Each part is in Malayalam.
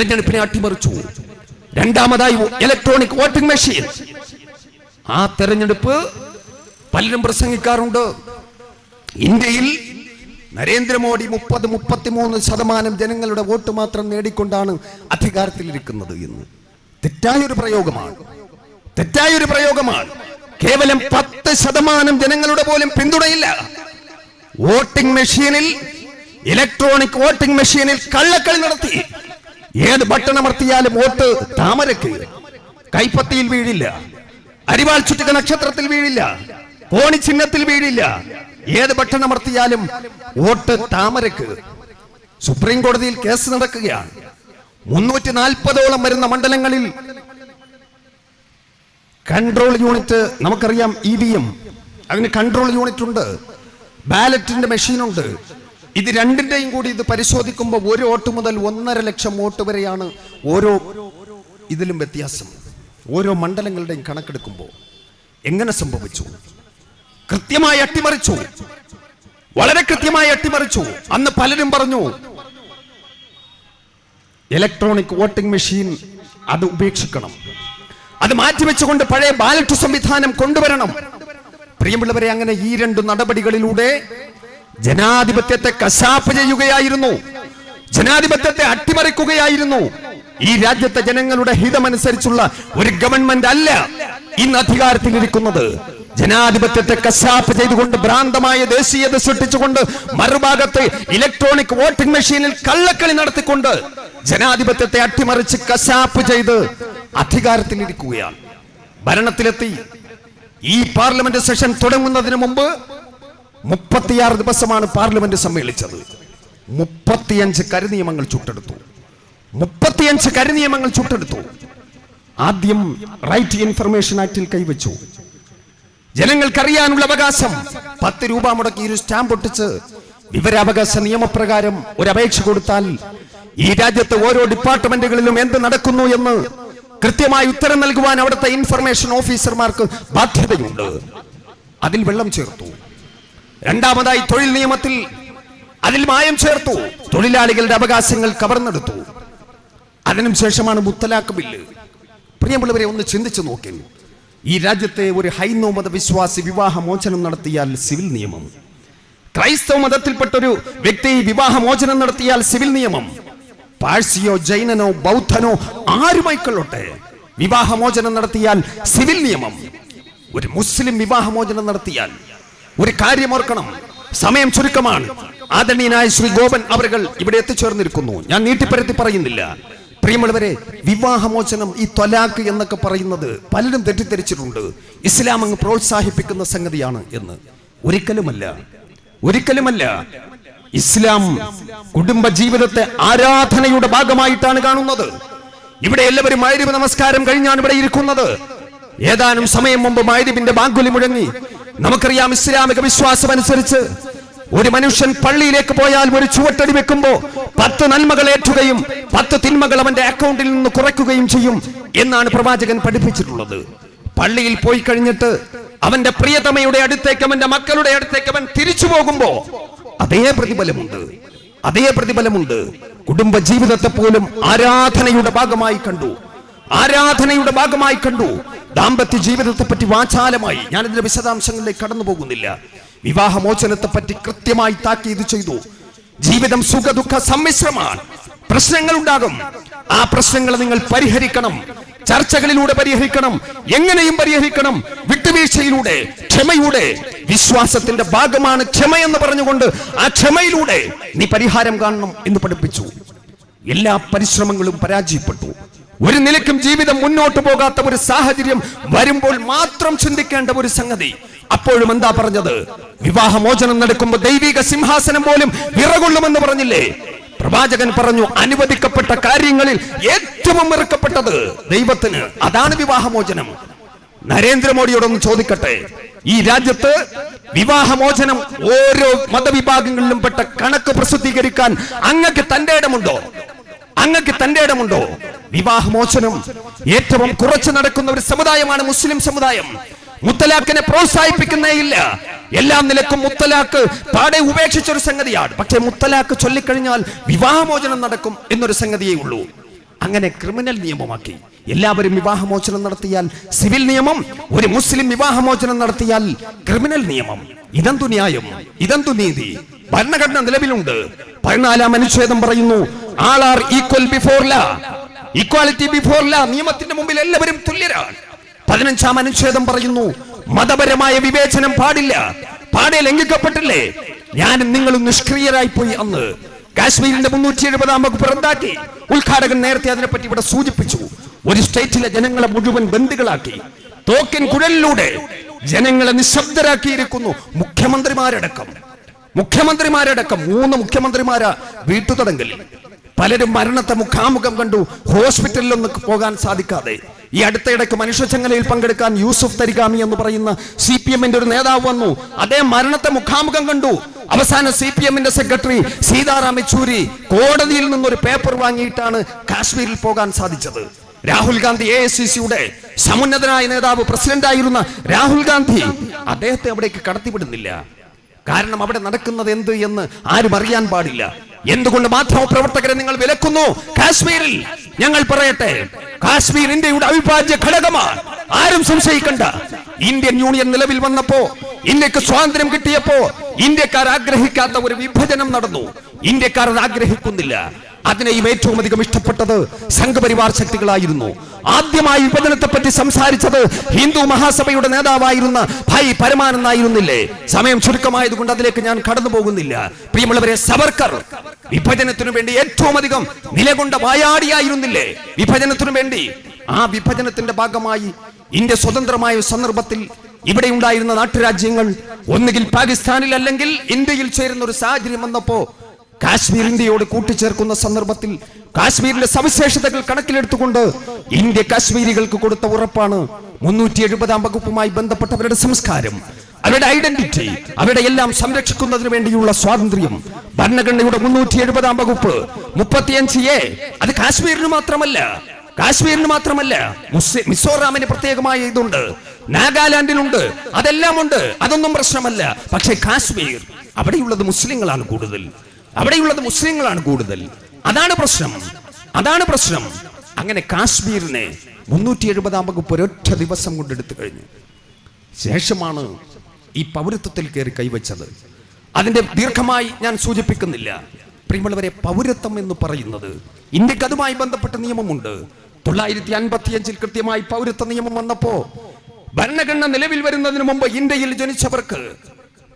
തെരഞ്ഞെടുപ്പിനെ അട്ടിമറിച്ചു. രണ്ടാമതായി ഇലക്ട്രോണിക് വോട്ടിംഗ് മെഷീൻ ആ തെരഞ്ഞെടുപ്പ് പലരും പ്രസംഗിക്കാറുണ്ട്. ഇന്ത്യയിൽ നരേന്ദ്രമോദി മുപ്പത് മുപ്പത്തിമൂന്ന് ശതമാനം ജനങ്ങളുടെ വോട്ട് മാത്രം നേടിക്കൊണ്ടാണ് അധികാരത്തിലിരിക്കുന്നത് എന്ന്. തെറ്റായൊരു പ്രയോഗമാണ്. തെറ്റായൊരു പ്രയോഗമാണ്. കേവലം പത്ത് ശതമാനം ജനങ്ങളുടെ പോലും പിന്തുണയില്ല. വോട്ടിംഗ് മെഷീനിൽ ഇലക്ട്രോണിക് വോട്ടിംഗ് മെഷീനിൽ കള്ളക്കളി നടത്തി. ഏത് ബട്ടണമർത്തിയാലും വോട്ട് താമരക്ക് കൈപ്പത്തിയിൽ വീഴില്ല. അരിവാൾ ചുറ്റുക നക്ഷത്രത്തിൽ വീഴില്ല. കോണി ചിഹ്നത്തിൽ വീഴില്ല. ഏത് ബട്ടണമർത്തിയാലും വോട്ട് താമരക്ക് സുപ്രീം കോടതിയിൽ കേസ് നടക്കുകയാണ്. മുന്നൂറ്റി നാൽപ്പതോളം വരുന്ന മണ്ഡലങ്ങളിൽ കൺട്രോൾ യൂണിറ്റ് നമുക്കറിയാം ഇ വി എം. അതിന് കൺട്രോൾ യൂണിറ്റ് ഉണ്ട് ബാലറ്റിന്റെ മെഷീൻ ഉണ്ട് ഇത് രണ്ടിന്റെയും കൂടി ഇത് പരിശോധിക്കുമ്പോൾ ഒരു വോട്ട് മുതൽ ഒന്നര ലക്ഷം വോട്ട് വരെയാണ് ഓരോ ഇതിലും വ്യത്യാസം. ഓരോ മണ്ഡലങ്ങളുടെയും കണക്കെടുക്കുമ്പോൾ എങ്ങനെ സംഭവിച്ചു? കൃത്യമായി അട്ടിമറിച്ചു. വളരെ കൃത്യമായി അട്ടിമറിച്ചു. അന്ന് പലരും പറഞ്ഞു ഇലക്ട്രോണിക് വോട്ടിംഗ് മെഷീൻ അത് ഉപേക്ഷിക്കണം. അത് മാറ്റിവെച്ചുകൊണ്ട് പഴയ ബാലറ്റ് സംവിധാനം കൊണ്ടുവരണം. പ്രിയമുള്ളവരെ അങ്ങനെ ഈ രണ്ട് നടപടികളിലൂടെ ജനാധിപത്യത്തെ കശാപ്പ് ചെയ്യുകയായിരുന്നു. ജനാധിപത്യത്തെ അട്ടിമറിക്കുകയായിരുന്നു. ഈ രാജ്യത്തെ ജനങ്ങളുടെ ഹിതമനുസരിച്ചുള്ള ഒരു ഗവൺമെന്റ് അല്ല ഇന്ന് അധികാരത്തിലിരിക്കുന്നത് ജനാധിപത്യത്തെ കശാപ്പ് ചെയ്തുകൊണ്ട് ഭ്രാന്തമായ ദേശീയത സൃഷ്ടിച്ചുകൊണ്ട് മറുഭാഗത്ത് ഇലക്ട്രോണിക് വോട്ടിംഗ് മെഷീനിൽ കള്ളക്കളി നടത്തിക്കൊണ്ട് ജനാധിപത്യത്തെ അട്ടിമറിച്ച് കശാപ്പ് ചെയ്ത് അധികാരത്തിലിരിക്കുകയാണ് ഭരണത്തിലെത്തി. ഈ പാർലമെന്റ് സെഷൻ തുടങ്ങുന്നതിന് മുമ്പ് മുപ്പത്തിയാറ് ദിവസമാണ് പാർലമെന്റ് സമ്മേളിച്ചത്. മുപ്പത്തിയഞ്ച് കരിനിയമങ്ങൾ ചുട്ടെടുത്തു. മുപ്പത്തിയഞ്ച് കരിനിയമങ്ങൾ ചുട്ടെടുത്തു. ആദ്യം റൈറ്റ് ഇൻഫർമേഷൻ ആക്ടിൽ കൈവച്ചു. ജനങ്ങൾക്കറിയാനുള്ള അവകാശം. പത്ത് രൂപ മുടക്കി ഒരു സ്റ്റാമ്പ് ഒട്ടിച്ച് വിവരാവകാശ നിയമപ്രകാരം ഒരു അപേക്ഷ കൊടുത്താൽ ഈ രാജ്യത്തെ ഓരോ ഡിപ്പാർട്ട്മെന്റുകളിലും എന്ത് നടക്കുന്നു എന്ന് കൃത്യമായി ഉത്തരം നൽകുവാൻ അവിടുത്തെ ഇൻഫർമേഷൻ ഓഫീസർമാർക്ക് ബാധ്യതയുണ്ട്. അതിൽ വെള്ളം ചേർത്തു. രണ്ടാമതായി തൊഴിൽ നിയമത്തിൽ അതിൽ മായം ചേർത്തു. തൊഴിലാളികളുടെ അവകാശങ്ങൾ കവർന്നെടുത്തു. അതിനും ശേഷമാണ് മുത്തലാഖ് ബില്ല്. പ്രിയമുള്ളവരെ ഒന്ന് ചിന്തിച്ചു നോക്കി ഈ രാജ്യത്തെ ഒരു ഹൈന്ദവ മത വിശ്വാസി വിവാഹമോചനം നടത്തിയാൽ സിവിൽ നിയമം. ക്രൈസ്തവ മതത്തിൽപ്പെട്ട ഒരു വ്യക്തി വിവാഹമോചനം നടത്തിയാൽ സിവിൽ നിയമം. പാഴ്സിയോ ജൈനനോ ബൗദ്ധനോ ആരുമായിക്കൊള്ളട്ടെ വിവാഹമോചനം നടത്തിയാൽ സിവിൽ നിയമം. ഒരു മുസ്ലിം വിവാഹമോചനം നടത്തിയാൽ ഒരു കാര്യം ഓർക്കണം. സമയം ചുരുക്കമാണ്. ആദരണീയനായ ശ്രീ ഗോപൻ അവർകൾ ഇവിടെ എത്തിച്ചേർന്നിരിക്കുന്നു. ഞാൻ നീട്ടിപ്പരത്തി പറയുന്നില്ല. പ്രിയമുള്ളവരെ വിവാഹമോചനം ഈ തൊലാക്ക് എന്നൊക്കെ പറയുന്നത് പലരും തെറ്റിദ്ധരിച്ചിട്ടുണ്ട്. ഇസ്ലാം അങ്ങ് പ്രോത്സാഹിപ്പിക്കുന്ന സംഗതിയാണ് എന്ന്. ഒരിക്കലുമല്ല. ഒരിക്കലുമല്ല. ഇസ്ലാം കുടുംബ ജീവിതത്തെ ആരാധനയുടെ ഭാഗമായിട്ടാണ് കാണുന്നത്. ഇവിടെ എല്ലാവരും മൈരിബ് നമസ്കാരം കഴിഞ്ഞാണ് ഇവിടെ ഇരിക്കുന്നത്. ഏതാനും സമയം മുമ്പ് മൈരിബിന്റെ ബാങ്കുലി മുഴങ്ങി നമുക്കറിയാം ഇസ്ലാമിക വിശ്വാസം അനുസരിച്ച് ഒരു മനുഷ്യൻ പള്ളിയിലേക്ക് പോയാൽ ഒരു ചുവട്ടടി വെക്കുമ്പോ പത്ത് നന്മകൾ ഏറ്റുകയും പത്ത് തിന്മകൾ അവന്റെ അക്കൗണ്ടിൽ നിന്ന് കുറയ്ക്കുകയും ചെയ്യും എന്നാണ് പ്രവാചകൻ പഠിപ്പിച്ചിട്ടുള്ളത്. പള്ളിയിൽ പോയി കഴിഞ്ഞിട്ട് അവന്റെ പ്രിയതമയുടെ അടുത്തേക്ക് അവന്റെ മക്കളുടെ അടുത്തേക്ക് അവൻ തിരിച്ചു പോകുമ്പോ അതേ പ്രതിഫലമുണ്ട്. അതേ പ്രതിഫലമുണ്ട്. കുടുംബ ജീവിതത്തെ പോലും ആരാധനയുടെ ഭാഗമായി കണ്ടു. ആരാധനയുടെ ഭാഗമായി കണ്ടു. ദാമ്പത്യ ജീവിതത്തെ പറ്റി വാചാലമായി ഞാൻ ഇതിന്റെ വിശദാംശങ്ങളിലേക്ക് കടന്നു പോകുന്നില്ല വിവാഹമോചനത്തെ പറ്റി കൃത്യമായി താക്കീത് ചെയ്തു. ജീവിതം സുഖദുഃഖ സമ്മിശ്രമാണ്. പ്രശ്നങ്ങൾ ഉണ്ടാകും ആ പ്രശ്നങ്ങൾ നിങ്ങൾ പരിഹരിക്കണം. ചർച്ചകളിലൂടെ പരിഹരിക്കണം. എങ്ങനെയും പരിഹരിക്കണം. വിട്ടുവീഴ്ചയിലൂടെ ക്ഷമയുടെ വിശ്വാസത്തിന്റെ ഭാഗമാണ് ക്ഷമ എന്ന് പറഞ്ഞുകൊണ്ട് ആ ക്ഷമയിലൂടെ നീ പരിഹാരം കാണണം എന്ന് പഠിപ്പിച്ചു. എല്ലാ പരിശ്രമങ്ങളും പരാജയപ്പെട്ടു. ഒരു നിലക്കും ജീവിതം മുന്നോട്ട് പോകാത്ത ഒരു സാഹചര്യം വരുമ്പോൾ മാത്രം ചിന്തിക്കേണ്ട ഒരു സംഗതി. അപ്പോഴും എന്താ പറഞ്ഞത്? വിവാഹമോചനം നടക്കുമ്പോൾ ദൈവിക സിംഹാസനം പോലും വിറകൊള്ളുമെന്ന് പറഞ്ഞില്ലേ? പ്രവാചകൻ പറഞ്ഞു അനുവദിക്കപ്പെട്ട കാര്യങ്ങളിൽ ഏറ്റവും വെറുക്കപ്പെട്ടത് ദൈവത്തിന്. അതാണ് വിവാഹമോചനം. നരേന്ദ്രമോദിയോടൊന്ന് ചോദിക്കട്ടെ. ഈ രാജ്യത്ത് വിവാഹമോചനം ഓരോ മതവിഭാഗങ്ങളിലും പെട്ട കണക്ക് പ്രസിദ്ധീകരിക്കാൻ അങ്ങക്ക് തന്റെ ഇടമുണ്ടോ? അങ്ങക്ക് തന്റെ ഇടമുണ്ടോ? വിവാഹമോചനം ഏറ്റവും കുറച്ച് നടക്കുന്ന ഒരു സമുദായമാണ് മുസ്ലിം സമുദായം. മുത്തലാഖിനെ പ്രോത്സാഹിപ്പിക്കുന്നേയില്ല. എല്ലാ നിലക്കും മുത്തലാഖ് പാടെ ഉപേക്ഷിച്ച ഒരു സംഗതിയാണ്. പക്ഷേ മുത്തലാഖ് ചൊല്ലിക്കഴിഞ്ഞാൽ വിവാഹമോചനം നടക്കും എന്നൊരു സംഗതിയേ ഉള്ളൂ. അങ്ങനെ ക്രിമിനൽ നിയമമാക്കി. എല്ലാവരും വിവാഹമോചനം നടത്തിയാൽ സിവിൽ നിയമം ഒരു മുസ്ലിം വിവാഹമോചനം നടത്തിയാൽ ക്രിമിനൽ നിയമം. ഇതെന്തു ന്യായം? ഇതെന്തു നീതി? ഭരണഘടന നിലവിലുണ്ട്. പതിനാലാം അനുച്ഛേദം പറയുന്നു all are equal before law. Equality before law നിയമത്തിന്റെ മുമ്പിൽ എല്ലാവരും തുല്യരാണ്. പതിനഞ്ചാം അനുച്ഛേദം പറയുന്നു മതപരമായ വിവേചനം പാടില്ല. പാടെ ലംഘിക്കപ്പെട്ടില്ലേ? ഞാനും നിങ്ങളും നിഷ്ക്രിയരായി പോയി അന്ന്. കാശ്മീരിന്റെ മുന്നൂറ്റി എഴുപതാം വകുപ്പ് റദ്ദാക്കി ഉദ്ഘാടകൻ നേരത്തെ അതിനെപ്പറ്റി ഇവിടെ സൂചിപ്പിച്ചു. ഒരു സ്റ്റേറ്റിലെ ജനങ്ങളെ മുഴുവൻ ബന്ദികളാക്കി. തോക്കൻ കുഴലിലൂടെ ജനങ്ങളെ നിശബ്ദരാക്കിയിരിക്കുന്നു മുഖ്യമന്ത്രിമാരടക്കം. മുഖ്യമന്ത്രിമാരടക്കം. മൂന്ന് മുഖ്യമന്ത്രിമാരാ വീട്ടുതടങ്കലിൽ. പലരും മരണത്തെ മുഖാമുഖം കണ്ടു. ഹോസ്പിറ്റലിലൊന്ന് പോകാൻ സാധിക്കാതെ. ഈ അടുത്തയിടയ്ക്ക് മനുഷ്യചങ്ങലയിൽ പങ്കെടുക്കാൻ യൂസുഫ് തരികാമി എന്ന് പറയുന്ന സി പി എമ്മിന്റെ ഒരു നേതാവ് വന്നു. അദ്ദേഹം മരണത്തെ മുഖാമുഖം കണ്ടു. അവസാന സി പി എമ്മിന്റെ സെക്രട്ടറി സീതാറാം യെച്ചൂരി കോടതിയിൽ നിന്നൊരു പേപ്പർ വാങ്ങിയിട്ടാണ് കാശ്മീരിൽ പോകാൻ സാധിച്ചത്. Rahul Gandhi A S C സിയുടെ സമുന്നതനായ നേതാവ് പ്രസിഡന്റായിരുന്ന രാഹുൽ ഗാന്ധി അദ്ദേഹത്തെ അവിടേക്ക് കടത്തിവിടുന്നില്ല. കാരണം അവിടെ നടക്കുന്നത് എന്ത് എന്ന് ആരും അറിയാൻ പാടില്ല. എന്തുകൊണ്ട് മാധ്യമ പ്രവർത്തകരെ നിങ്ങൾ വിലക്കുന്നു? കാശ്മീരിൽ ഞങ്ങൾ പറയട്ടെ കാശ്മീർ ഇന്ത്യയുടെ അവിഭാജ്യ ഘടകമാണ്. ആരും സംശയിക്കണ്ട. ഇന്ത്യൻ യൂണിയൻ നിലവിൽ വന്നപ്പോ ഇന്ത്യയ്ക്ക് സ്വാതന്ത്ര്യം കിട്ടിയപ്പോ ഇന്ത്യക്കാർ ആഗ്രഹിക്കാത്ത ഒരു വിഭജനം നടന്നു. ഇന്ത്യക്കാർ അത് ആഗ്രഹിക്കുന്നില്ല. അതിനെയും ഏറ്റവും അധികം ഇഷ്ടപ്പെട്ടത് സംഘപരിവാർ ശക്തികളായിരുന്നു. ആദ്യമായി വിഭജനത്തെ പറ്റി സംസാരിച്ചത് ഹിന്ദു മഹാസഭയുടെ നേതാവായിരുന്ന ഭായ് പരമാനന്ദായിരുന്നില്ലേ? സമയം ചുരുക്കമായതുകൊണ്ട് അതിലേക്ക് ഞാൻ കടന്നു പോകുന്നില്ല. പ്രിയമുള്ളവരെ സവർക്കർ വിഭജനത്തിനു വേണ്ടി ഏറ്റവും അധികം നിലകൊണ്ട വായാടിയായിരുന്നില്ലേ? വിഭജനത്തിനു വേണ്ടി. ആ വിഭജനത്തിന്റെ ഭാഗമായി ഇന്ത്യ സ്വതന്ത്രമായ സന്ദർഭത്തിൽ ഇവിടെ ഉണ്ടായിരുന്ന നാട്ടുരാജ്യങ്ങൾ ഒന്നുകിൽ പാകിസ്ഥാനിൽ അല്ലെങ്കിൽ ഇന്ത്യയിൽ ചേരുന്ന ഒരു സാഹചര്യം വന്നപ്പോ കാശ്മീർ ഇന്ത്യയോട് കൂട്ടിച്ചേർക്കുന്ന സന്ദർഭത്തിൽ കാശ്മീരിന്റെ സവിശേഷതകൾ കണക്കിലെടുത്തുകൊണ്ട് ഇന്ത്യ കാശ്മീരികൾക്ക് കൊടുത്ത ഉറപ്പാണ്. മുന്നൂറ്റി എഴുപതാം വകുപ്പുമായി ബന്ധപ്പെട്ടവരുടെ സംസ്കാരം അവരുടെ ഐഡന്റിറ്റി അവരുടെ എല്ലാം സംരക്ഷിക്കുന്നതിന് വേണ്ടിയുള്ള സ്വാതന്ത്ര്യം. ഭരണഘടനയുടെ മുന്നൂറ്റി എഴുപതാം വകുപ്പ് മുപ്പത്തിയഞ്ച് എ അത് കാശ്മീരിന് മാത്രമല്ല. കാശ്മീരിന് മാത്രമല്ല മിസോറാമിന് പ്രത്യേകമായ ഇതുണ്ട്. നാഗാലാൻഡിലുണ്ട് അതെല്ലാം ഉണ്ട് അതൊന്നും പ്രശ്നമല്ല. പക്ഷേ കാശ്മീർ അവിടെയുള്ളത് മുസ്ലിങ്ങളാണ് കൂടുതൽ. അവിടെയുള്ളത് മുസ്ലിങ്ങളാണ് കൂടുതൽ. അതാണ് പ്രശ്നം. അതാണ് പ്രശ്നം. അങ്ങനെ കാശ്മീരിനെ മുന്നൂറ്റി എഴുപതാം വകുപ്പ് ഒരൊറ്റ ദിവസം കൊണ്ട് എടുത്തു കഴിഞ്ഞു. ശേഷമാണ് ഈ പൗരത്വത്തിൽ കയറി കൈവച്ചത്. അതിന്റെ ദീർഘമായി ഞാൻ സൂചിപ്പിക്കുന്നില്ല. പ്രിയമുള്ളവരെ പൗരത്വം എന്ന് പറയുന്നത് ഇന്ത്യയ്ക്ക് അതുമായി ബന്ധപ്പെട്ട നിയമമുണ്ട്. തൊള്ളായിരത്തി അൻപത്തിയഞ്ചിൽ കൃത്യമായി പൗരത്വ നിയമം വന്നപ്പോ ഭരണഘടന നിലവിൽ വരുന്നതിന് മുമ്പ് ഇന്ത്യയിൽ ജനിച്ചവർക്ക്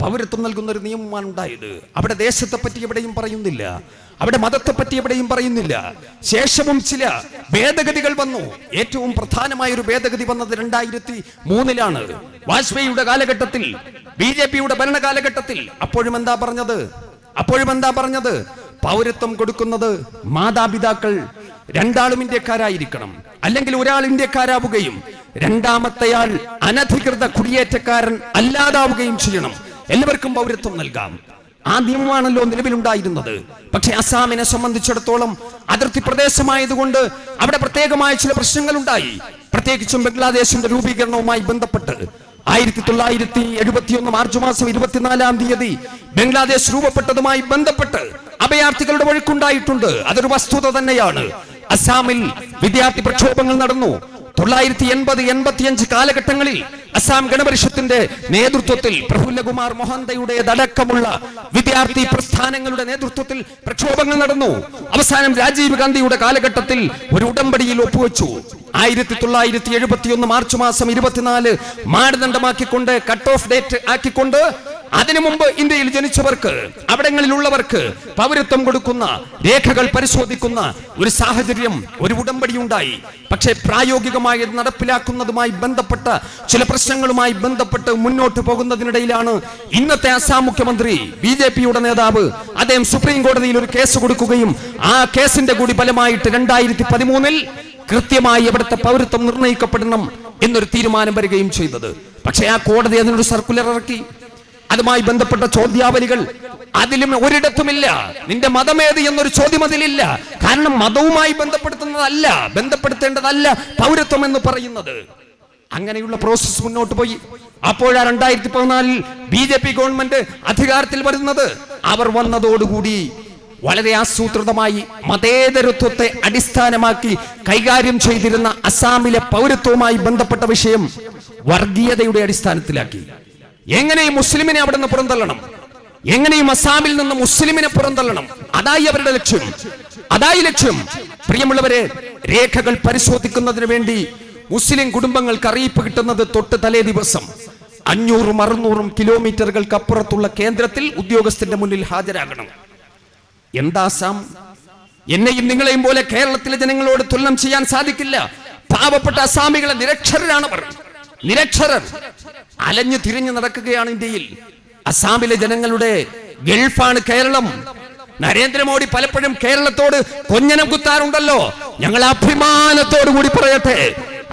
പൗരത്വം നൽകുന്ന ഒരു നിയമമാണ് ഉണ്ടായത്. അവിടെ ദേശത്തെ പറ്റി എവിടെയും പറയുന്നില്ല. അവിടെ മതത്തെ പറ്റി എവിടെയും പറയുന്നില്ല. ശേഷവും ചില ഭേദഗതികൾ വന്നു. ഏറ്റവും പ്രധാനമായ ഒരു ഭേദഗതി വന്നത് രണ്ടായിരത്തി മൂന്നിലാണ് വാജ്പേയിയുടെ കാലഘട്ടത്തിൽ ബി ജെ പിയുടെ ഭരണകാലഘട്ടത്തിൽ. അപ്പോഴും എന്താ പറഞ്ഞത്? അപ്പോഴും എന്താ പറഞ്ഞത്? പൗരത്വം കൊടുക്കുന്നത് മാതാപിതാക്കൾ രണ്ടാളും ഇന്ത്യക്കാരായിരിക്കണം. അല്ലെങ്കിൽ ഒരാൾ ഇന്ത്യക്കാരാവുകയും രണ്ടാമത്തെയാൾ അനധികൃത കുടിയേറ്റക്കാരൻ അല്ലാതാവുകയും ചെയ്യണം. എല്ലാവർക്കും പൗരത്വം നൽകാം. ആ നിയമമാണല്ലോ നിലവിലുണ്ടായിരുന്നത്. പക്ഷെ അസാമിനെ സംബന്ധിച്ചിടത്തോളം അതിർത്തി പ്രദേശമായതുകൊണ്ട് അവിടെ പ്രത്യേകമായ ചില പ്രശ്നങ്ങൾ ഉണ്ടായി പ്രത്യേകിച്ചും ബംഗ്ലാദേശിന്റെ രൂപീകരണവുമായി ബന്ധപ്പെട്ട് ആയിരത്തി തൊള്ളായിരത്തി എഴുപത്തിയൊന്ന് മാർച്ച് മാസം ഇരുപത്തിനാലാം തീയതി ബംഗ്ലാദേശ് രൂപപ്പെട്ടതുമായി ബന്ധപ്പെട്ട് അഭയാർത്ഥികളുടെ ഒഴുക്കുണ്ടായിട്ടുണ്ട് അതൊരു വസ്തുത തന്നെയാണ്. അസാമിൽ വിദ്യാർത്ഥി പ്രക്ഷോഭങ്ങൾ നടന്നു. തൊള്ളായിരത്തി എൺപത് എൺപത്തിയഞ്ച് കാലഘട്ടങ്ങളിൽ അസാം ഗണപരിഷത്തിന്റെ നേതൃത്വത്തിൽ പ്രഫുല്ലകുമാർ മൊഹന്തയുടെ അടക്കമുള്ള വിദ്യാർത്ഥി പ്രസ്ഥാനങ്ങളുടെ നേതൃത്വത്തിൽ പ്രക്ഷോഭങ്ങൾ നടന്നു. അവസാനം രാജീവ് ഗാന്ധിയുടെ കാലഘട്ടത്തിൽ ഒരു ഉടമ്പടിയിൽ ഒപ്പുവെച്ചു. ആയിരത്തി തൊള്ളായിരത്തി എഴുപത്തിയൊന്ന് മാർച്ച് മാസം ഇരുപത്തിനാല് മാനദണ്ഡമാക്കിക്കൊണ്ട് കട്ട് ഓഫ് ഡേറ്റ് ആക്കിക്കൊണ്ട് അതിനു മുമ്പ് ഇന്ത്യയിൽ ജനിച്ചവർക്ക് അവിടങ്ങളിലുള്ളവർക്ക് പൗരത്വം കൊടുക്കുന്ന രേഖകൾ പരിശോധിക്കുന്ന ഒരു സാഹചര്യം ഒരു ഉടമ്പടി ഉണ്ടായി. പക്ഷേ പ്രായോഗികമായി നടപ്പിലാക്കുന്നതുമായി ബന്ധപ്പെട്ട ചില പ്രശ്നങ്ങളുമായി ബന്ധപ്പെട്ട് മുന്നോട്ട് പോകുന്നതിനിടയിലാണ് ഇന്നത്തെ അസാം മുഖ്യമന്ത്രി ബി ജെ പിയുടെ നേതാവ് അദ്ദേഹം സുപ്രീം കോടതിയിൽ ഒരു കേസ് കൊടുക്കുകയും ആ കേസിന്റെ കൂടി ഫലമായിട്ട് രണ്ടായിരത്തി പതിമൂന്നിൽ കൃത്യമായി അവിടുത്തെ പൗരത്വം നിർണയിക്കപ്പെടണം എന്നൊരു തീരുമാനം വരികയും ചെയ്തത്. പക്ഷേ ആ കോടതി അതിനൊരു സർക്കുലർ ഇറക്കി. അതുമായി ബന്ധപ്പെട്ട ചോദ്യാവലികൾ. അതിലും ഒരിടത്തുമില്ല. നിന്റെ മതമേത് എന്നൊരു ചോദ്യം അതിലില്ല. കാരണം മതവുമായി ബന്ധപ്പെടുത്തുന്നതല്ല ബന്ധപ്പെടുത്തേണ്ടതല്ല പൗരത്വം എന്ന് പറയുന്നത്. അങ്ങനെയുള്ള പ്രോസസ് മുന്നോട്ട് പോയി. അപ്പോഴാ രണ്ടായിരത്തി പതിനാലിൽ ബി ജെ പി ഗവൺമെന്റ് അധികാരത്തിൽ വരുന്നത്. അവർ വന്നതോടുകൂടി വളരെ ആസൂത്രിതമായി മതേതരത്വത്തെ അടിസ്ഥാനമാക്കി കൈകാര്യം ചെയ്തിരുന്ന അസാമിലെ പൗരത്വവുമായി ബന്ധപ്പെട്ട വിഷയം വർഗീയതയുടെ അടിസ്ഥാനത്തിലാക്കി. എങ്ങനെയും മുസ്ലിമിനെ അവിടെ നിന്ന് പുറന്തള്ളണം? എങ്ങനെ ഈ അസാമിൽ നിന്ന് മുസ്ലിമിനെ പുറന്തള്ളണം? അതായി അവരുടെ ലക്ഷ്യം. അതായി ലക്ഷ്യം. പ്രിയമുള്ളവരെ രേഖകൾ പരിശോധിക്കുന്നതിന് വേണ്ടി മുസ്ലിം കുടുംബങ്ങൾക്ക് അറിയിപ്പ് കിട്ടുന്നത് തൊട്ട് തലേ ദിവസം. അഞ്ഞൂറും അറുന്നൂറും കിലോമീറ്ററുകൾക്ക് അപ്പുറത്തുള്ള കേന്ദ്രത്തിൽ ഉദ്യോഗസ്ഥന്റെ മുന്നിൽ ഹാജരാകണം. എന്താ സാം? എന്നെയും നിങ്ങളെയും പോലെ കേരളത്തിലെ ജനങ്ങളോട് തുലനം ചെയ്യാൻ സാധിക്കില്ല. പാവപ്പെട്ട അസാമികളെ നിരക്ഷരരാണവർ നിരക്ഷരർ അലഞ്ഞു തിരിഞ്ഞു നടക്കുകയാണ് ഇന്ത്യയിൽ. അസാമിലെ ജനങ്ങളുടെ ഗൾഫാണ് കേരളം. നരേന്ദ്രമോദി പലപ്പോഴും കേരളത്തോട് കൊഞ്ഞനം കുത്താറുണ്ടല്ലോ. ഞങ്ങൾ അഭിമാനത്തോടു കൂടി പറയട്ടെ.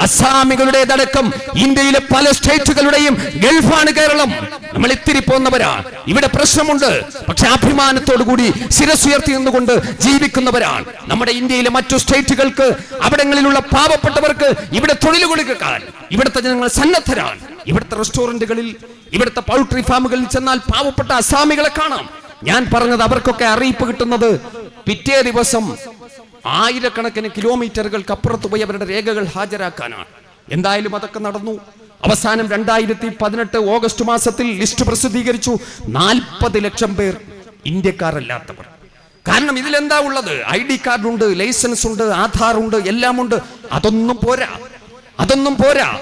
അസാമികളുടേതടക്കം ഇന്ത്യയിലെ പല സ്റ്റേറ്റുകളുടെയും ഗൾഫാണ് കേരളം. നമ്മൾ ഇത്തിരി പോന്നവരാണ് ഇവിടെ പ്രശ്നമുണ്ട്. പക്ഷെ അഭിമാനത്തോടു കൂടി ശിരസുയർത്തി നിന്നുകൊണ്ട് ജീവിക്കുന്നവരാണ് നമ്മുടെ ഇന്ത്യയിലെ മറ്റു സ്റ്റേറ്റുകൾക്ക് അവിടങ്ങളിലുള്ള പാവപ്പെട്ടവർക്ക് ഇവിടെ തൊഴിൽ കൊടുക്കാൻ ഇവിടുത്തെ ജനങ്ങൾ സന്നദ്ധരാണ്. ഇവിടുത്തെ റെസ്റ്റോറന്റുകളിൽ ഇവിടുത്തെ പൗൾട്രി ഫാമുകളിൽ ചെന്നാൽ പാവപ്പെട്ട അസാമികളെ കാണാം. ഞാൻ പറഞ്ഞത് അവർക്കൊക്കെ അറിയിപ്പ് കിട്ടുന്നത് പിറ്റേ ദിവസം ആയിരക്കണക്കിന് കിലോമീറ്ററുകൾക്ക് അപ്പുറത്ത് പോയി അവരുടെ രേഖകൾ ഹാജരാക്കാനാണ്. എന്തായാലും അതൊക്കെ നടന്നു. അവസാനം രണ്ടായിരത്തി പതിനെട്ട് ഓഗസ്റ്റ് മാസത്തിൽ ലിസ്റ്റ് പ്രസിദ്ധീകരിച്ചു. നാൽപ്പത് ലക്ഷം പേർ ഇന്ത്യക്കാരല്ലാത്തവർ. കാരണം ഇതിലെന്താ ഉള്ളത്? ഐ ഡി കാർഡ് ഉണ്ട് ലൈസൻസ് ഉണ്ട് ആധാർ ഉണ്ട് എല്ലാം ഉണ്ട് അതൊന്നും പോരാ. അതൊന്നും പോരാ.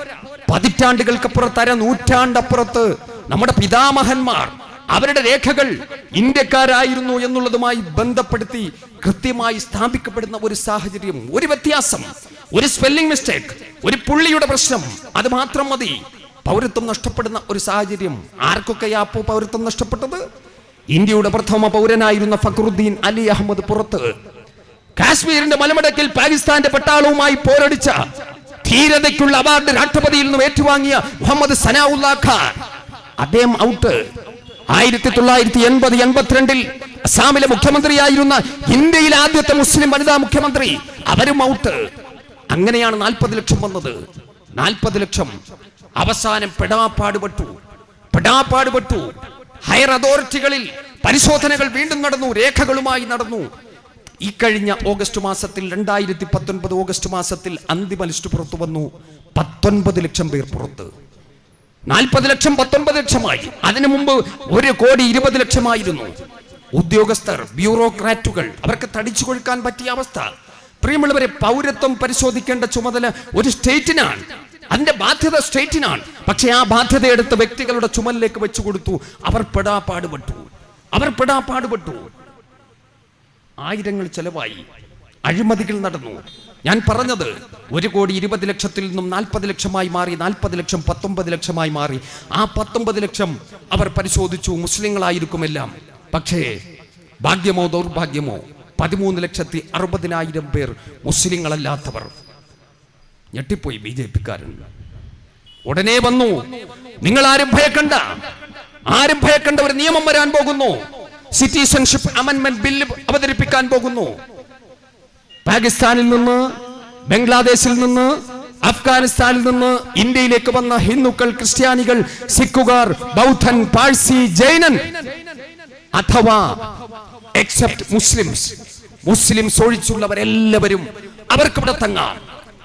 പതിറ്റാണ്ടുകൾക്കപ്പുറത്ത് അര നൂറ്റാണ്ടപ്പുറത്ത് നമ്മുടെ പിതാമഹന്മാർ അവരുടെ രേഖകൾ ഇന്ത്യക്കാരായിരുന്നു എന്നുള്ളതുമായി ബന്ധപ്പെടുത്തി കൃത്യമായി സ്ഥാപിക്കപ്പെടുന്ന ഒരു സാഹചര്യം ഒരു വ്യത്യാസം ഒരു സ്പെല്ലിംഗ് മിസ്റ്റേക്ക് ഒരു പുള്ളിയുടെ പ്രശ്നം അത് മാത്രം മതി. പൗരത്വം നഷ്ടപ്പെടുന്ന ഒരു സാഹചര്യം. ആർക്കൊക്കെയാ അപ്പോ പൗരത്വം നഷ്ടപ്പെട്ടത്? ഇന്ത്യയുടെ പ്രഥമ പൗരനായിരുന്ന ഫക്രുദ്ദീൻ അലി അഹമ്മദ് പുറത്ത്. കാശ്മീരിന്റെ മലമടക്കിൽ പാകിസ്ഥാന്റെ പട്ടാളവുമായി പോരടിച്ച ധീരതയ്ക്കുള്ള അവാർഡ് രാഷ്ട്രപതിയിൽ നിന്ന് ഏറ്റുവാങ്ങിയ മുഹമ്മദ് സനാഉല്ലാ ഖാൻ. അദ്ദേഹം ഔട്ട്. ആയിരത്തി തൊള്ളായിരത്തി എൺപത് എൺപത്തിരണ്ടിൽ അസാമിലെ മുഖ്യമന്ത്രിയായിരുന്ന ഇന്ത്യയിലെ ആദ്യത്തെ മുസ്ലിം വനിതാ മുഖ്യമന്ത്രി അവരും ഔട്ട്. അങ്ങനെയാണ് നാൽപ്പത് ലക്ഷം വന്നത്. നാൽപ്പത് ലക്ഷം. അവസാനം പെടാപ്പാടുപെട്ടു പെടാപ്പാടുപെട്ടു ഹയർ അതോറിറ്റികളിൽ പരിശോധനകൾ വീണ്ടും നടന്നു രേഖകളുമായി നടന്നു. ഈ കഴിഞ്ഞ ഓഗസ്റ്റ് മാസത്തിൽ രണ്ടായിരത്തി പത്തൊൻപത് ഓഗസ്റ്റ് മാസത്തിൽ അന്തിമ ലിസ്റ്റ് പുറത്തു വന്നു. പത്തൊൻപത് ലക്ഷം പേർ പുറത്ത്. നാൽപ്പത് ലക്ഷം പത്തൊൻപത് ലക്ഷമായി. അതിനു മുമ്പ് ഒരു കോടി ഇരുപത് ലക്ഷമായിരുന്നു. ഉദ്യോഗസ്ഥർ ബ്യൂറോക്രാറ്റുകൾ അവർക്ക് തടിച്ചു കൊഴുക്കാൻ പറ്റിയ അവസ്ഥ. പ്രിയമുള്ളവരെ പൗരത്വം പരിശോധിക്കേണ്ട ചുമതല ഒരു സ്റ്റേറ്റിനാണ്. അതിന്റെ ബാധ്യത സ്റ്റേറ്റിനാണ്. പക്ഷെ ആ ബാധ്യത എടുത്ത് വ്യക്തികളുടെ ചുമലിലേക്ക് വെച്ചു കൊടുത്തു. അവർ പെടാ പാടുപെട്ടു അവർ പെടാ പാടുപെട്ടു ആയിരങ്ങൾ ചെലവായി. അഴിമതികൾ നടന്നു. ഞാൻ പറഞ്ഞത് ഒരു കോടി ഇരുപത് ലക്ഷത്തിൽ നിന്നും നാൽപ്പത് ലക്ഷമായി മാറി നാൽപ്പത് ലക്ഷം പത്തൊമ്പത് ലക്ഷമായി മാറി. ആ പത്തൊമ്പത് ലക്ഷം അവർ പരിശോധിച്ചു മുസ്ലിങ്ങളായിരിക്കുമെല്ലാം. പക്ഷേ ഭാഗ്യമോ ദൗർഭാഗ്യമോ പതിമൂന്ന് ലക്ഷത്തി അറുപതിനായിരം പേർ മുസ്ലിങ്ങളല്ലാത്തവർ. ഞെട്ടിപ്പോയി ബി ജെ പിക്കാരൻ. ഉടനെ വന്നു. നിങ്ങൾ ആരും ഭയക്കണ്ട. ആരും ഭയക്കണ്ട ഒരു നിയമം വരാൻ പോകുന്നു. സിറ്റിസൺഷിപ്പ് അമെന്റ്മെന്റ് ബില്ല് അവതരിപ്പിക്കാൻ പോകുന്നു. പാകിസ്ഥാനിൽ നിന്ന് ബംഗ്ലാദേശിൽ നിന്ന് അഫ്ഗാനിസ്ഥാനിൽ നിന്ന് ഇന്ത്യയിലേക്ക് വന്ന ഹിന്ദുക്കൾ ക്രിസ്ത്യാനികൾ സിഖുകാർ ബൗദ്ധൻ പാഴ്സി ജൈനൻ അഥവാ എക്സെപ്റ്റ് മുസ്ലിംസ്. മുസ്ലിംസ് ഒഴിച്ചുള്ളവരെല്ലാവരും അവർക്ക് ഇവിടെ തങ്ങാം.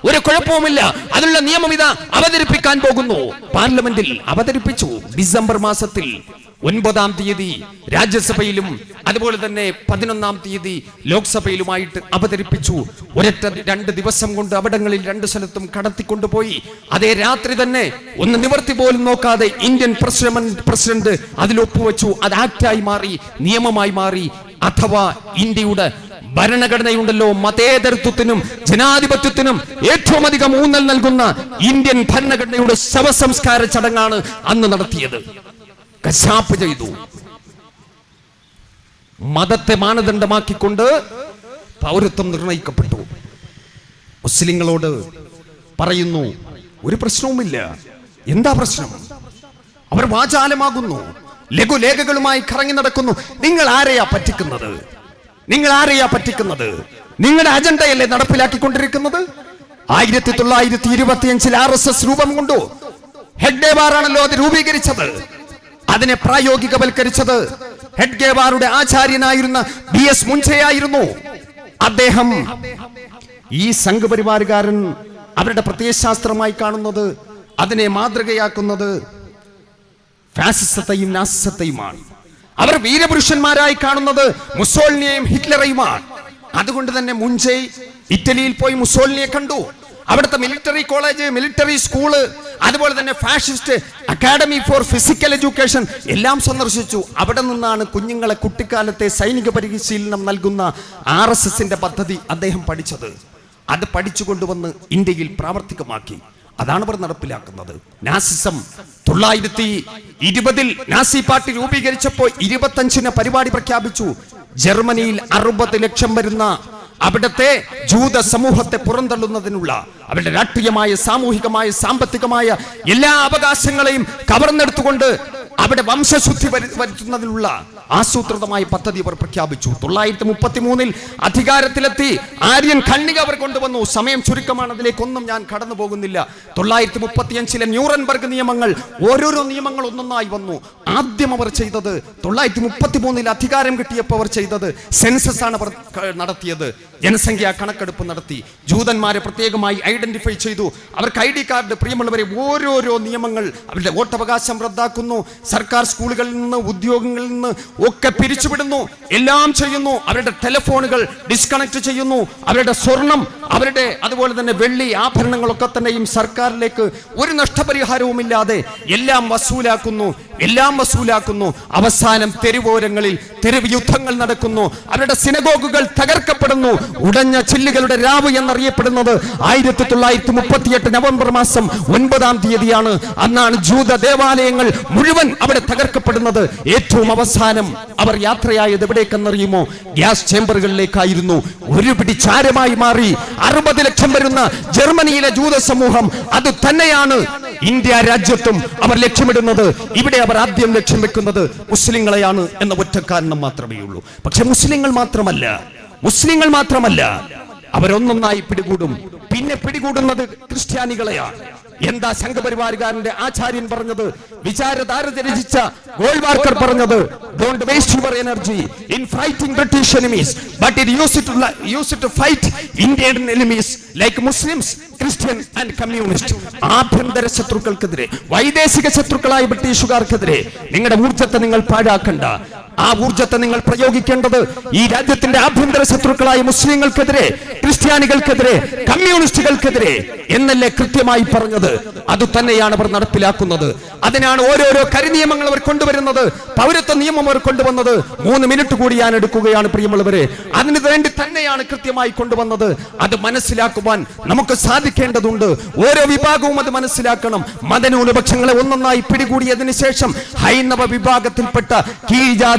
ഒരു കുഴപ്പവുമില്ല. അതിനുള്ള നിയമം ഇതാ. അവതരിപ്പിക്കാൻ പോകുന്നു. പാർലമെന്റിൽ അവതരിപ്പിച്ചു. ഡിസംബർ മാസത്തിൽ ഒൻപതാം തീയതി രാജ്യസഭയിലും അതുപോലെ തന്നെ പതിനൊന്നാം തീയതി ലോക്സഭയിലുമായിട്ട് അവതരിപ്പിച്ചു. ഒരൊറ്റ രണ്ട് ദിവസം കൊണ്ട് അവിടങ്ങളിൽ രണ്ട് സ്ഥലത്തും കടത്തിക്കൊണ്ടുപോയി. അതേ രാത്രി തന്നെ ഒന്ന് നിവർത്തി പോലും നോക്കാതെ ഇന്ത്യൻ പ്രസിഡന്റ് പ്രസിഡന്റ് അതിൽ ഒപ്പുവെച്ചു. അത് ആക്റ്റായി മാറി നിയമമായി മാറി അഥവാ ഇന്ത്യയുടെ ഭരണഘടനയുണ്ടല്ലോ മതേതരത്വത്തിനും ജനാധിപത്യത്തിനും ഏറ്റവും അധികം ഊന്നൽ നൽകുന്ന ഇന്ത്യൻ ഭരണഘടനയുടെ ശവസംസ്കാര ചടങ്ങാണ് അന്ന് നടത്തിയത്. കശാപ്പ് ചെയ്തു. മതത്തെ മാനദണ്ഡമാക്കിക്കൊണ്ട് പൗരത്വം നിർണയിക്കപ്പെട്ടു. മുസ്ലിങ്ങളോട് പറയുന്നു ഒരു പ്രശ്നവുമില്ല. എന്താ പ്രശ്നം? അവർ വാചാലമാകുന്നു. ലഘുലേഖകളുമായി കറങ്ങി നടക്കുന്നു. നിങ്ങൾ ആരെയാ പറ്റിക്കുന്നത്? നിങ്ങൾ ആരെയാ പറ്റിക്കുന്നത്? നിങ്ങളുടെ അജണ്ടയല്ലേ നടപ്പിലാക്കിക്കൊണ്ടിരിക്കുന്നത്? ആയിരത്തി തൊള്ളായിരത്തി ഇരുപത്തി അഞ്ചിൽ ആർ എസ് എസ് രൂപം കൊണ്ടു. ഹെഡ്ഗേവാറാണല്ലോ അത് രൂപീകരിച്ചത്. അതിനെ പ്രായോഗികവൽക്കരിച്ചത്. ഹെഡ്ഗേവാറുടെ ആചാര്യനായിരുന്ന ബി എസ് മുൻചയായിരുന്നു. അദ്ദേഹം ഈ സംഘപരിവാരുകാരൻ അവരുടെ പ്രത്യയശാസ്ത്രമായി കാണുന്നത് അതിനെ മാതൃകയാക്കുന്നത് ഫാസിസത്തെയും നാസിസത്തെയുമാണ്. അവർ വീരപുരുഷന്മാരായി കാണുന്നത് മുസോളിനിയെയും ഹിറ്റ്ലറെയുമാണ്. അതുകൊണ്ട് തന്നെ മുൻജയ് ഇറ്റലിയിൽ പോയി മുസോളിനിയെ കണ്ടു. അവിടുത്തെ മിലിറ്ററി കോളേജ് മിലിറ്ററി സ്കൂൾ അതുപോലെ തന്നെ fascist academy for physical education എല്ലാം സന്ദർശിച്ചു. അവിടെ നിന്നാണ് കുഞ്ഞുങ്ങളെ കുട്ടിക്കാലത്തെ സൈനിക പരിശീലനം നൽകുന്ന ആർ പദ്ധതി അദ്ദേഹം പഠിച്ചത്. അത് പഠിച്ചുകൊണ്ടുവന്ന് ഇന്ത്യയിൽ പ്രാവർത്തികമാക്കി. അതാണ് അവർ നടപ്പിലാക്കുന്നത്. നാസിസം തൊള്ളായിരത്തി ഇരുപതിൽ നാസി പാർട്ടി രൂപീകരിച്ചപ്പോൾ ഇരുപത്തഞ്ചിന് പരിപാടി പ്രഖ്യാപിച്ചു. ജർമ്മനിയിൽ അറുപത് ലക്ഷം വരുന്ന അവിടുത്തെ ജൂത സമൂഹത്തെ പുറന്തള്ളുന്നതിനുള്ള അവരുടെ രാഷ്ട്രീയമായ സാമൂഹികമായ സാമ്പത്തികമായ എല്ലാ അവകാശങ്ങളെയും കവർന്നെടുത്തുകൊണ്ട് അവിടെ വംശശുദ്ധി വരു- വരുത്തുന്നതിനുള്ള ആസൂത്രിതമായ പദ്ധതി അവർ പ്രഖ്യാപിച്ചു. തൊള്ളായിരത്തി മുപ്പത്തി മൂന്നിൽ അധികാരത്തിലെത്തി. ആര്യൻ ഖണ്ണിക അവർ കൊണ്ടുവന്നു. സമയം ചുരുക്കമാണ്. അതിലേക്കൊന്നും ഞാൻ കടന്നു പോകുന്നില്ല. തൊള്ളായിരത്തി മുപ്പത്തിയഞ്ചിലെ ന്യൂറൻബർഗ് നിയമങ്ങൾ ഓരോരോ നിയമങ്ങൾ ഒന്നൊന്നായി വന്നു. ആദ്യം അവർ ചെയ്തത് തൊള്ളായിരത്തി മുപ്പത്തി മൂന്നിൽ അധികാരം കിട്ടിയപ്പോൾ അവർ ചെയ്തത് സെൻസസ് ആണ് അവർ നടത്തിയത്. ജനസംഖ്യാ കണക്കെടുപ്പ് നടത്തി. ജൂതന്മാരെ പ്രത്യേകമായി ഐഡന്റിഫൈ ചെയ്തു. അവർക്ക് ഐ ഡി കാർഡ് പ്രിയമുള്ളവരെ ഓരോരോ നിയമങ്ങൾ അവരുടെ വോട്ടവകാശം റദ്ദാക്കുന്നു. സർക്കാർ സ്കൂളുകളിൽ നിന്ന് ഉദ്യോഗങ്ങളിൽ നിന്ന് ഒക്കെ പിരിച്ചുവിടുന്നു. എല്ലാം ചെയ്യുന്നു. അവരുടെ ടെലിഫോണുകൾ ഡിസ്കണക്ട് ചെയ്യുന്നു. അവരുടെ സ്വർണം അവരുടെ അതുപോലെ തന്നെ വെള്ളി ആഭരണങ്ങളൊക്കെ തന്നെയും സർക്കാരിലേക്ക് ഒരു നഷ്ടപരിഹാരവും ഇല്ലാതെ എല്ലാം വസൂലാക്കുന്നു. എല്ലാം വസൂലാക്കുന്നു. അവസാനം തെരുവോരങ്ങളിൽ തെരുവ് യുദ്ധങ്ങൾ നടക്കുന്നു. അവരുടെ സിനഗോഗുകൾ തകർക്കപ്പെടുന്നു. ഉടഞ്ഞ ചില്ലുകളുടെ രാവ് എന്നറിയപ്പെടുന്നത് ആയിരത്തി തൊള്ളായിരത്തി മുപ്പത്തിയെട്ട് നവംബർ മാസം ഒൻപതാം തീയതിയാണ്. അന്നാണ് ജൂത ദേവാലയങ്ങൾ മുഴുവൻ അവിടെ തകർക്കപ്പെടുന്നത്. ഏറ്റവും അവസാനം അവർ യാത്രയായത് എവിടേക്കെന്നറിയുമോ? ഗ്യാസ് ചേംബറുകളിലേക്കായിരുന്നു. ഒരു പിടി ചാരമായി മാറി. അറുപത് ലക്ഷം വരുന്ന ജർമ്മനിയിലെ ജൂത സമൂഹം അത് തന്നെയാണ്. ഇന്ത്യ രാജ്യത്തും അവർ ലക്ഷ്യമിടുന്നത്. ഇവിടെ അവർ ആദ്യം ലക്ഷ്യം വെക്കുന്നത് മുസ്ലിങ്ങളെയാണ് എന്ന ഒറ്റ കാരണം മാത്രമേ ഉള്ളൂ പക്ഷെ മുസ്ലിങ്ങൾ മാത്രമല്ല. മുസ്ലിങ്ങൾ മാത്രമല്ല. അവരൊന്നൊന്നായി പിടികൂടും. പിന്നെ പിടികൂടുന്നത് ക്രിസ്ത്യാനികളെയാണ് എന്താ സംഘപരിവാരുകാരന്റെ ആചാര്യൻ പറഞ്ഞത്? വിചാരധാര രചിച്ച ഗോൾവാർക്കർ പറഞ്ഞത് don't waste your energy in fighting British enemies but it use it use it to fight Indian enemies like Muslims Christian and communist ആഭ്യന്തര ശത്രുക്കൾക്കെതിരെ വൈദേശിക ശത്രുക്കളായ ബ്രിട്ടീഷുകാർക്കെതിരെ നിങ്ങളുടെ ഊർജത്തെ നിങ്ങൾ പാഴാക്കണ്ട. ആ ഊർജത്തെ നിങ്ങൾ പ്രയോഗിക്കേണ്ടത് ഈ രാജ്യത്തിന്റെ ആഭ്യന്തര ശത്രുക്കളായ മുസ്ലിങ്ങൾക്കെതിരെ ക്രിസ്ത്യാനികൾക്കെതിരെ കമ്മ്യൂണിസ്റ്റുകൾക്കെതിരെ എന്നല്ലേ കൃത്യമായി പറഞ്ഞത്? അത് തന്നെയാണ് അവർ നടപ്പിലാക്കുന്നത്. അതിനാണ് ഓരോരോ കരിനിയമങ്ങൾ അവർ കൊണ്ടുവരുന്നത് പൗരത്വ നിയമം അവർ കൊണ്ടുവന്നത്. മൂന്ന് മിനിറ്റ് കൂടി ഞാൻ എടുക്കുകയാണ് പ്രിയമുള്ളവരെ. അതിനു വേണ്ടി തന്നെയാണ് കൃത്യമായി കൊണ്ടുവന്നത്. അത് മനസ്സിലാക്കുവാൻ നമുക്ക് സാധിക്കേണ്ടതുണ്ട്. ഓരോ വിഭാഗവും അത് മനസ്സിലാക്കണം. മതന്യൂനപക്ഷങ്ങളെ ഒന്നൊന്നായി പിടികൂടിയതിനു ശേഷം ഹൈന്ദവ വിഭാഗത്തിൽപ്പെട്ട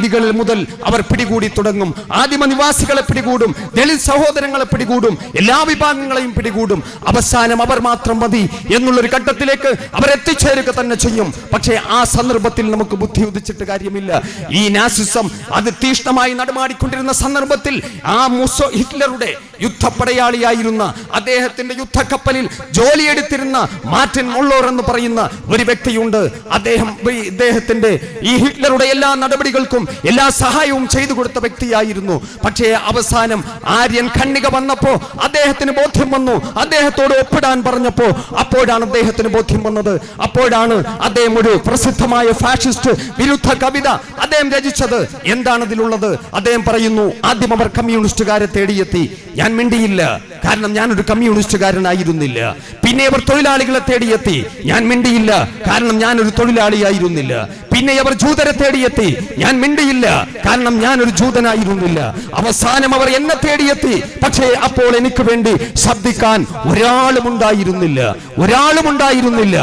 കീഴ്ജാതികളിൽ മുതൽ അവർ പിടികൂടി തുടങ്ങും. ആദിമ നിവാസികളെ പിടികൂടും. ദളിത് സഹോദരങ്ങളെ പിടികൂടും. എല്ലാ വിഭാഗങ്ങളെയും പിടികൂടും. അവസാനം അവർ മാത്രം മതി എന്നുള്ളൊരു ഘട്ടത്തിലേക്ക് അവർ എത്തിച്ചേരുക തന്നെ ചെയ്യും. പക്ഷേ ആ സന്ദർഭത്തിൽ നമുക്ക് ബുദ്ധി ഉദിച്ചിട്ട് കാര്യമില്ല. ഈ നാസിസം അത് തീഷ്ണമായി നടമാടിക്കൊണ്ടിരുന്ന സന്ദർഭത്തിൽ ആ മുസോ ഹിറ്റ്ലറുടെ യുദ്ധപ്പടയാളിയായിരുന്ന അദ്ദേഹത്തിന്റെ യുദ്ധക്കപ്പലിൽ ജോലിയെടുത്തിരുന്ന മാർട്ടിൻ മുള്ളോർ എന്ന് പറയുന്ന ഒരു വ്യക്തിയുണ്ട്. അദ്ദേഹം ഈ ഹിറ്റ്ലറുടെ എല്ലാ നടപടികൾക്കും എല്ലാ സഹായവും ചെയ്തു കൊടുത്ത വ്യക്തിയായിരുന്നു. പക്ഷേ അവസാനം ആര്യൻ ഖണ്ണിക വന്നപ്പോ അദ്ദേഹത്തിന് ബോധ്യം വന്നു. അദ്ദേഹത്തോട് ഒപ്പിടാൻ പറഞ്ഞപ്പോ അപ്പോഴാണ് അദ്ദേഹത്തിന് ബോധ്യം വന്നത്. അപ്പോഴാണ് അദ്ദേഹം ഒരു പ്രസിദ്ധമായ ഫാഷിസ്റ്റ് വിരുദ്ധ കവിത അദ്ദേഹം രചിച്ചത്. എന്താണ് ഇതിലുള്ളത് അദ്ദേഹം പറയുന്നു ആദ്യം അവർ കമ്മ്യൂണിസ്റ്റുകാരെ തേടിയെത്തി. ഞാൻ മിണ്ടിയില്ല. കാരണം ഞാൻ ഒരു കമ്മ്യൂണിസ്റ്റുകാരനായിരുന്നില്ല. പിന്നെ അവർ തൊഴിലാളികളെ തേടിയെത്തി. ഞാൻ മിണ്ടിയില്ല. കാരണം ഞാൻ ഒരു തൊഴിലാളിയായിരുന്നില്ല. പിന്നെ അവർ ജൂതരെ തേടിയെത്തി. ഞാൻ മിണ്ടിയില്ല. കാരണം ഞാൻ ഒരു ജൂതനായിരുന്നില്ല. അവസാനം അവർ എന്നെ തേടിയെത്തി. പക്ഷേ അപ്പോൾ എനിക്ക് വേണ്ടി ശബ്ദിക്കാൻ ഒരാളും ഉണ്ടായിരുന്നില്ല ഒരാളും ഉണ്ടായിരുന്നില്ല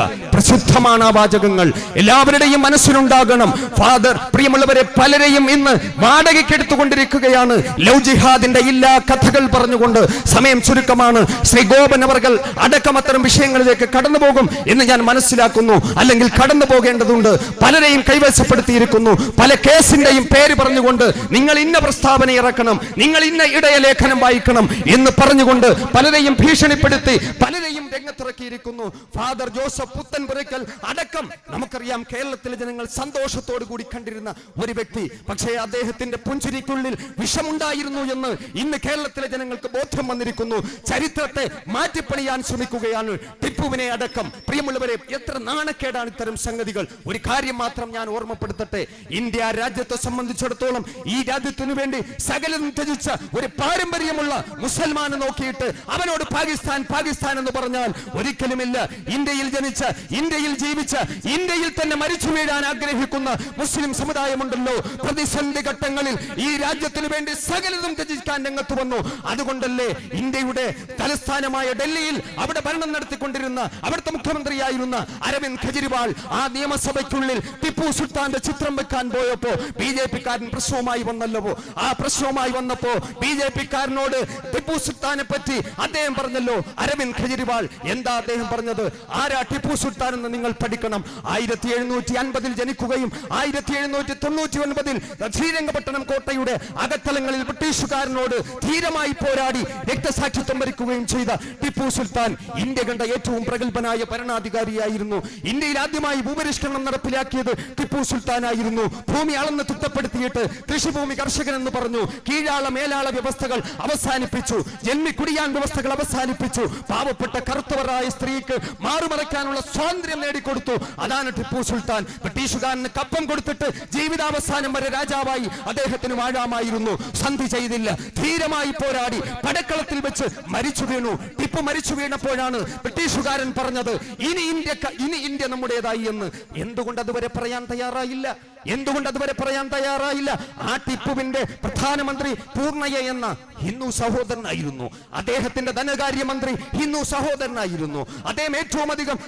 പ്രസിദ്ധമാണ് ആ വാചകങ്ങൾ. എല്ലാവരുടെയും മനസ്സിലുണ്ടാകണം. ഫാദർ പ്രിയമുള്ളവരെ പലരെയും ഇന്ന് വാടകയ്ക്കെടുത്തുകൊണ്ടിരിക്കുകയാണ്. ലവ് ജിഹാദിന്റെ എല്ലാ കഥകൾ പറഞ്ഞുകൊണ്ട് സമയം ചുരുക്കമാണ്. ശ്രീ ഗോപൻ അവർകൾ അടക്കം അത്തരം വിഷയങ്ങളിലേക്ക് കടന്നു പോകും എന്ന് ഞാൻ മനസ്സിലാക്കുന്നു. അല്ലെങ്കിൽ കടന്നു പോകേണ്ടതുണ്ട് പലരെയും കൈവശപ്പെടുത്തിയിരിക്കുന്നു. പല കേസിന്റെയും പേര് പറഞ്ഞുകൊണ്ട് നിങ്ങൾ ഇന്ന പ്രസ്താവന ഇറക്കണം. നിങ്ങൾ ഇന്ന ഇടയ ലേഖനം വായിക്കണം എന്ന് പറഞ്ഞുകൊണ്ട് പലരെയും ഭീഷണിപ്പെടുത്തി പലരെയും രംഗത്തിറക്കിയിരിക്കുന്നു. ഫാദർ ജോസഫ് പുത്തൻപുരയ്ക്കൽ അടക്കം. നമുക്കറിയാം കേരളത്തിലെ ജനങ്ങൾ സന്തോഷത്തോടു കൂടി കണ്ടിരുന്ന ഒരു വ്യക്തി. പക്ഷേ അദ്ദേഹത്തിന്റെ പുഞ്ചിരിക്കുള്ളിൽ വിഷമുണ്ടായിരുന്നു എന്ന് ഇന്ന് കേരളത്തിലെ ജനങ്ങൾക്ക് ബോധ്യം വന്നിരിക്കുന്നു. ചരിത്രത്തെ മാറ്റിപ്പണിയാൻ ശ്രമിക്കുകയാണ് ടിപ്പുവിനെ അടക്കം. പ്രിയമുള്ളവരെ എത്ര നാണക്കേടാണ് ഇത്തരം സംഗതികൾ. ഒരു കാര്യം മാത്രം ഞാൻ ഓർമ്മപ്പെടുത്തട്ടെ. ഇന്ത്യ രാജ്യത്തെ സംബന്ധിച്ചിടത്തോളം ഈ രാജ്യത്തിനു വേണ്ടി സകലം ത്യജിച്ച ഒരു പാരമ്പര്യമുള്ള മുസൽമാനെ നോക്കിയിട്ട് അവനോട് പാകിസ്ഥാൻ പാകിസ്ഥാൻ എന്ന് പറഞ്ഞാൽ ഒരിക്കലുമില്ല. ഇന്ത്യയിൽ ജനിച്ച ഇന്ത്യയിൽ ജീവിച്ച് ഇന്ത്യയിൽ തന്നെ മരിച്ചു വീഴാൻ ആഗ്രഹിക്കുന്ന മുസ്ലിം സമുദായമുണ്ടല്ലോ. പ്രതിസന്ധി ഘട്ടങ്ങളിൽ ഈ രാജ്യത്തിന് വേണ്ടി സകലതും ത്യജിക്കാൻ രംഗത്ത് വന്നു. അതുകൊണ്ടല്ലേ ഇന്ത്യയുടെ തലസ്ഥാനമായ ഡൽഹിയിൽ അവിടെ ഭരണം നടത്തിക്കൊണ്ടിരുന്ന അവിടുത്തെ മുഖ്യമന്ത്രിയായിരുന്ന അരവിന്ദ് കെജ്രിവാൾ ആ നിയമസഭയ്ക്കുള്ളിൽ ടിപ്പു സുൽത്താന്റെ ചിത്രം വെക്കാൻ പോയപ്പോ ബി ജെ പിക്കാരൻ പ്രശ്നവുമായി വന്നല്ലോ. ആ പ്രശ്നവുമായി വന്നപ്പോ ബി ജെ പിക്കാരനോട് ടിപ്പു സുൽത്താനെ പറ്റി അദ്ദേഹം പറഞ്ഞല്ലോ അരവിന്ദ് കെജ്രിവാൾ എന്താ അദ്ദേഹം പറഞ്ഞത്? ആരാ ടിപ്പു സുൽത്താൻ എന്ന് നിങ്ങൾ പഠിക്കണം. ആയിരത്തി എഴുന്നൂറ്റി അൻപതിൽ ജനിക്കുകയും ആയിരത്തി എഴുന്നൂറ്റി തൊണ്ണൂറ്റി ഒൻപതിൽ ശ്രീരംഗപട്ടണം കോട്ടയുടെ അകത്തലങ്ങളിൽ ബ്രിട്ടീഷുകാരനോട് ധീരമായി പോരാടി രക്തസാക്ഷിത്വം വരിക്കുകയും ചെയ്ത ടിപ്പു സുൽത്താൻ ഇന്ത്യ കണ്ട ഏറ്റവും പ്രഗത്ഭനായ ഭരണാധികാരിയായിരുന്നു. ഇന്ത്യയിൽ ആദ്യമായി ഭൂപരിഷ്കരണം നടപ്പിലാക്കിയത് ടിപ്പു സുൽത്താനായിരുന്നു. ഭൂമി അളന്ന് തിട്ടപ്പെടുത്തിയിട്ട് കൃഷിഭൂമി കർഷകൻ എന്ന് പറഞ്ഞു. കീഴാള മേലാള വ്യവസ്ഥകൾ അവസാനിപ്പിച്ചു. ജന്മി കുടിയാൻ വ്യവസ്ഥകൾ അവസാനിപ്പിച്ചു. പാവപ്പെട്ട കറുത്തവരായ സ്ത്രീക്ക് മാറുമറയ്ക്കാനുള്ള സ്വാതന്ത്ര്യം നേടിക്കൊടുത്തു. അതാണ് ടിപ്പു സുൽത്താൻ. ബ്രിട്ടീഷുകാരന് കപ്പം കൊടുത്തിട്ട് ജീവിതാവസാനം വരെ രാജാവായി അദ്ദേഹത്തിന് വാഴാമായിരുന്നു. സന്ധി ചെയ്തില്ല. ധീരമായി പോരാടി. പടക്കളത്തിൽ വെച്ച് മരിച്ചു വീണു. ടിപ്പു മരിച്ചു വീണപ്പോഴാണ് ബ്രിട്ടീഷുകാരൻ പറഞ്ഞത് ഇനി ഇന്ത്യ ഇനി ഇന്ത്യ നമ്മുടേതായി എന്ന്. എന്തുകൊണ്ട് അതുവരെ പറയാൻ തയ്യാറായില്ല? എന്തുകൊണ്ട് അതുവരെ പറയാൻ തയ്യാറായില്ല? ആ ടിപ്പുവിന്റെ പ്രധാനമന്ത്രി പൂർണയ എന്ന ഹിന്ദു സഹോദരനായിരുന്നു. അദ്ദേഹത്തിന്റെ ധനകാര്യമന്ത്രി ഹിന്ദു സഹോദരനായിരുന്നു. അദ്ദേഹം ഏറ്റവും അധികം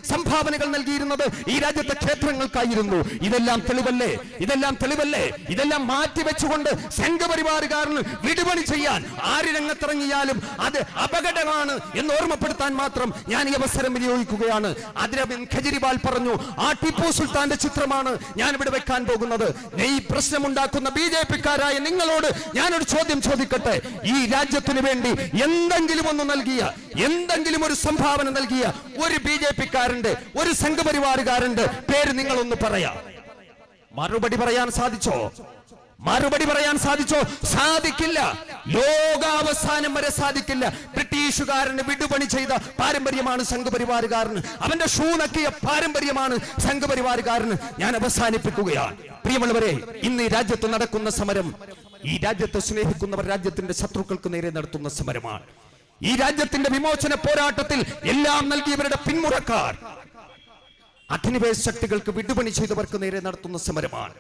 സംഭാവനകൾ നൽകിയിരുന്നത് ഈ രാജ്യത്തെ ക്ഷേത്രങ്ങൾക്കായിരുന്നു. ഇതെല്ലാം തെളിവല്ലേ? ഇതെല്ലാം തെളിവല്ലേ? ഇതെല്ലാം മാറ്റിവെച്ചുകൊണ്ട് സംഘപരിവാറുകാരന് വിടുപണി ചെയ്യാൻ ആര് രംഗത്തിറങ്ങിയാലും അത് അപകടമാണ് എന്ന് ഓർമ്മപ്പെടുത്താൻ മാത്രം ഞാൻ ഈ അവസരം വിനിയോഗിക്കുകയാണ്. അരവിന്ദ് കെജ്രിവാൾ പറഞ്ഞു ആ ടിപ്പു സുൽത്താന്റെ ചിത്രമാണ് ഞാൻ ഇവിടെ വെക്കാൻ പോകുന്നത്. ഈ പ്രശ്നമുണ്ടാക്കുന്ന ബി ജെ പിക്കാരായ നിങ്ങളോട് ഞാനൊരു ചോദ്യം ചോദിക്കട്ടെ? ഈ രാജ്യത്തിനു വേണ്ടി എന്തെങ്കിലും ഒന്ന് നൽകിയ എന്തെങ്കിലും ഒരു സംഭാവന നൽകിയ ഒരു ബി ജെ പിക്കാരന്റെ സംഘപരിവാറുകാരന്റെ പേര് നിങ്ങളൊന്ന് പറയാ. മറുപടി പറയാൻ സാധിച്ചോ? മറുപടി പറയാൻ സാധിച്ചോ? സാധിക്കില്ല. ലോകാവസാനം വരെ സാധിക്കില്ല. ബ്രിട്ടീഷുകാരന് വിടുപണി ചെയ്ത പാരമ്പര്യമാണ് സംഘപരിവാറുകാരന്. അവന്റെ ഷൂ നക്കിയ പാരമ്പര്യമാണ് സംഘപരിവാറുകാരന്. ഞാൻ അവസാനിപ്പിക്കുകയാണ്. പ്രിയമുള്ളവരെ ഇന്ന് ഈ രാജ്യത്ത് നടക്കുന്ന സമരം ഈ രാജ്യത്തെ സ്നേഹിക്കുന്നവർ രാജ്യത്തിന്റെ ശത്രുക്കൾക്ക് നേരെ നടത്തുന്ന സമരമാണ്. ഈ രാജ്യത്തിന്റെ വിമോചന പോരാട്ടത്തിൽ എല്ലാം നൽകിയവരുടെ പിന്മുറക്കാർ അധിനിവേശ ശക്തികൾക്ക് വിടുപണി ചെയ്തവർക്ക് നേരെ നടത്തുന്ന സമരമാണ്.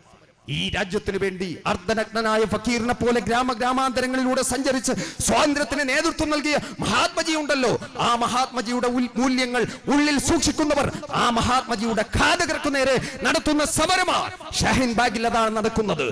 ഈ രാജ്യത്തിന് വേണ്ടി അർദ്ധനഗ്നനായ ഫക്കീറിനെ പോലെ ഗ്രാമ ഗ്രാമാന്തരങ്ങളിലൂടെ സഞ്ചരിച്ച് സ്വാതന്ത്ര്യത്തിന് നേതൃത്വം നൽകിയ മഹാത്മജി ഉണ്ടല്ലോ ആ മഹാത്മജിയുടെ മൂല്യങ്ങൾ ഉള്ളിൽ സൂക്ഷിക്കുന്നവർ ആ മഹാത്മജിയുടെ ഘാതകർക്ക് നേരെ നടത്തുന്ന സമരമാണ്. ഷഹീൻ ബാഗിൽ അതാണ് നടക്കുന്നത്.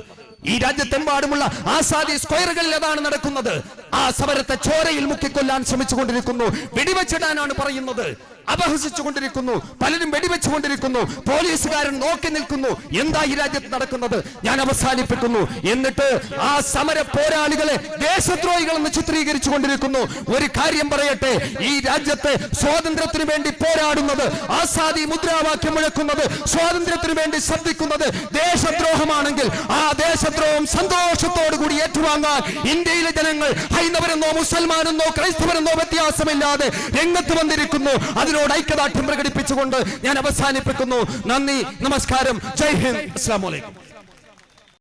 ഈ രാജ്യത്തെമ്പാടുമുള്ള ആസാദി സ്ക്വയറുകളിൽ അതാണ് നടക്കുന്നത്. ആ സമരത്തെ ചോരയിൽ മുക്കിക്കൊല്ലാൻ ശ്രമിച്ചുകൊണ്ടിരിക്കുന്നു. വെടിവെച്ചിടാനാണ് പറയുന്നത്. അപഹസിച്ചുകൊണ്ടിരിക്കുന്നു പലരും വെടിവെച്ചുകൊണ്ടിരിക്കുന്നു പോലീസുകാരൻ നോക്കി നിൽക്കുന്നു എന്താ ഈ രാജ്യത്ത് നടക്കുന്നത്? ഞാൻ അവസാനിപ്പിക്കുന്നു. എന്നിട്ട് ആ സമര പോരാളികളെ ദേശദ്രോഹികൾ എന്ന് ചിത്രീകരിച്ചു കൊണ്ടിരിക്കുന്നു ഒരു കാര്യം പറയട്ടെ ഈ രാജ്യത്തെ സ്വാതന്ത്ര്യത്തിന് വേണ്ടി പോരാടുന്നത് ആസാദി മുദ്രാവാക്യം മുഴക്കുന്നത് സ്വാതന്ത്ര്യത്തിന് വേണ്ടി ശബ്ദിക്കുന്നത് ദേശദ്രോഹമാണെങ്കിൽ ആ ദേശദ്രോഹം സന്തോഷത്തോടു കൂടി ഏറ്റുവാങ്ങാൻ ഇന്ത്യയിലെ ജനങ്ങൾ ഹൈന്ദവരെന്നോ മുസൽമാനെന്നോ ക്രൈസ്തവരെന്നോ വ്യത്യാസമില്ലാതെ രംഗത്ത് വന്നിരിക്കുന്നു. അതിനോട് ഐക്യദാർഢ്യം പ്രകടിപ്പിച്ചുകൊണ്ട് ഞാൻ അവസാനിപ്പിക്കുന്നു. നന്ദി നമസ്കാരം. ജയ് ഹിന്ദ്. അസ്സാം വലൈക്കും